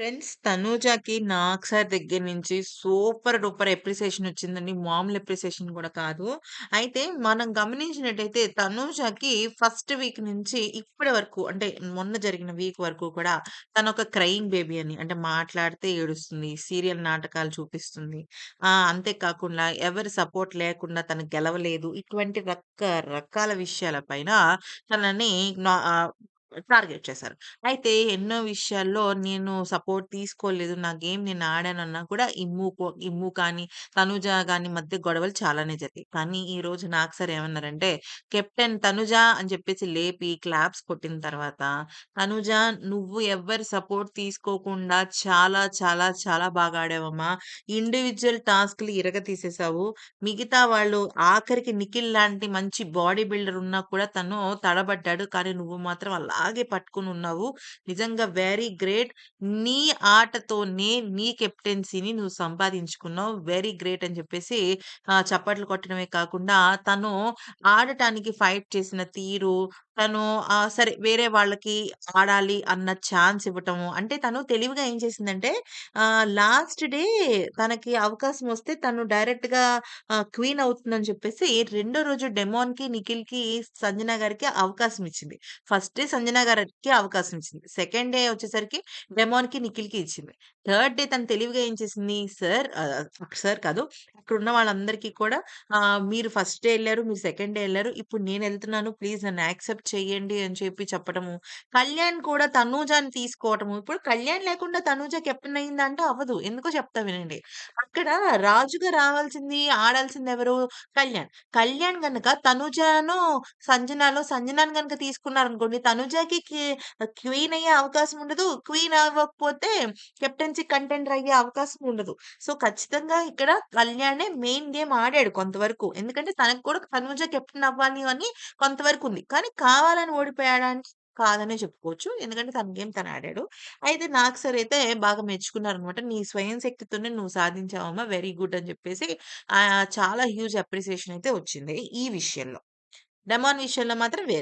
Friends 'తనూజకి' 'Nag sir' దగ్గర నుంచి super duper appreciation వచ్చిందండి. మామూలు ఎప్రిసియేషన్ కూడా కాదు. అయితే మనం గమనించినట్టయితే 'తనూజకి' ఫస్ట్ వీక్ నుంచి ఇప్పటి వరకు అంటే మొన్న జరిగిన వీక్ వరకు కూడా తనొక క్రయింగ్ బేబీ అని అంటే మాట్లాడితే ఏడుస్తుంది. సీరియల్ నాటకాలు చూపిస్తుంది. ఆ అంతే కాకుండా ఎవరి సపోర్ట్ లేకుండా తను గెలవలేదు. ఇటువంటి రకరకాల విషయాల పైన తనని టార్గెట్ చేశారు. అయితే ఎన్నో విషయాల్లో నేను సపోర్ట్ తీసుకోలేదు. నా గేమ్ నేను ఆడానన్నా కూడా ఇమ్ము కో ఇమ్ము కానీ, తనుజ గాని మధ్య గొడవలు చాలానే జరిగాయి. కానీ ఈరోజు నాకు సార్ ఏమన్నారంటే, కెప్టెన్ తనుజ అని చెప్పేసి లేపి క్లాప్స్ కొట్టిన తర్వాత, "తనుజ నువ్వు ఎవ్వరి సపోర్ట్ తీసుకోకుండా చాలా చాలా చాలా బాగా ఆడావమ్మా. ఇండివిడ్యువల్ టాస్క్‌లు ఇరగతీసేసావు. మిగతా వాళ్ళు ఆఖరికి నిఖిల్ లాంటి మంచి బాడీ బిల్డర్ ఉన్నా కూడా తను తడబడ్డాడు. కానీ నువ్వు మాత్రం అలా అలాగే పట్టుకొనున్నావు. నిజంగా వెరీ గ్రేట్. నీ ఆటతోనే నీ కెప్టెన్సీని నువ్వు సంపాదించుకున్నావు. వెరీ గ్రేట్" అని చెప్పేసి చప్పట్లు కొట్టడమే కాకుండా తను ఆడటానికి ఫైట్ చేసిన తీరు, తను ఆహ్, సరే వేరే వాళ్ళకి ఆడాలి అన్న ఛాన్స్ ఇవ్వటము. అంటే తను తెలివిగా ఏం చేసిందంటే ఆహ్, లాస్ట్ డే తనకి అవకాశం వస్తే తను డైరెక్ట్‌గా ఆహ్, క్వీన్ అవుతుందని చెప్పేసి రెండో రోజు డెమోన్‌కి, నిఖిల్‌కి, సంజన గారికి అవకాశం ఇచ్చింది. ఫస్ట్ డే సంజన గారికి అవకాశం ఇచ్చింది. సెకండ్ డే వచ్చేసరికి డెమోన్‌కి, నిఖిల్‌కి ఇచ్చింది. థర్డ్ డే తను తెలివిగా ఏం చేసింది, సార్ ఆహ్, సార్ కాదు అక్కడున్న వాళ్ళందరికీ కూడా ఆహ్, మీరు ఫస్ట్ డే ఎళ్ళారు. మీరు సెకండ్ డే ఎళ్ళారు. ఇప్పుడు నేనెళ్తున్నాను. ప్లీజ్ నన్ను యాక్సెప్ట్ చేయండి అని చెప్పి చెప్పడము. కళ్యాణ్ కూడా తనూజాని తీసుకోవటము. ఇప్పుడు కళ్యాణ్ లేకుండా తనూజ కెప్టెన్ అంటే అవ్వదు. ఎందుకో చెప్తా వినండి. అక్కడ రాజుగా రావాల్సింది, ఆడాల్సింది ఎవరు? కళ్యాణ్. కళ్యాణ్ గనక తనుజను, సంజనాలో సంజనని గనక తీసుకున్నారనుకోండి తనుజకి కి క్వీన్ అయ్యే అవకాశం ఉండదు. క్వీన్ అవ్వకపోతే కెప్టెన్సీ కంటెండర్ అయ్యే అవకాశం ఉండదు. సో, ఖచ్చితంగా ఇక్కడ కళ్యాణే మెయిన్ గేమ్ ఆడాడు కొంతవరకు. ఎందుకంటే తనకు కూడా తనూజ కెప్టెన్ అవ్వాలి అని కొంతవరకు ఉంది. కానీ కావాలని ఓడిపోయాడానికి కాదనే చెప్పుకోవచ్చు. ఎందుకంటే తన గేమ్ తను ఆడాడు. అయితే నాకు సార్ అయితే బాగా మెచ్చుకున్నారు అనమాట "నీ స్వయం శక్తితోనే నువ్వు సాధించావమ్మా. వెరీ గుడ్" అని చెప్పేసి చాలా హ్యూజ్ అప్రిసియేషన్ అయితే వచ్చింది ఈ విషయంలో. డెమాన్ విషయంలో మాత్రం వేరే.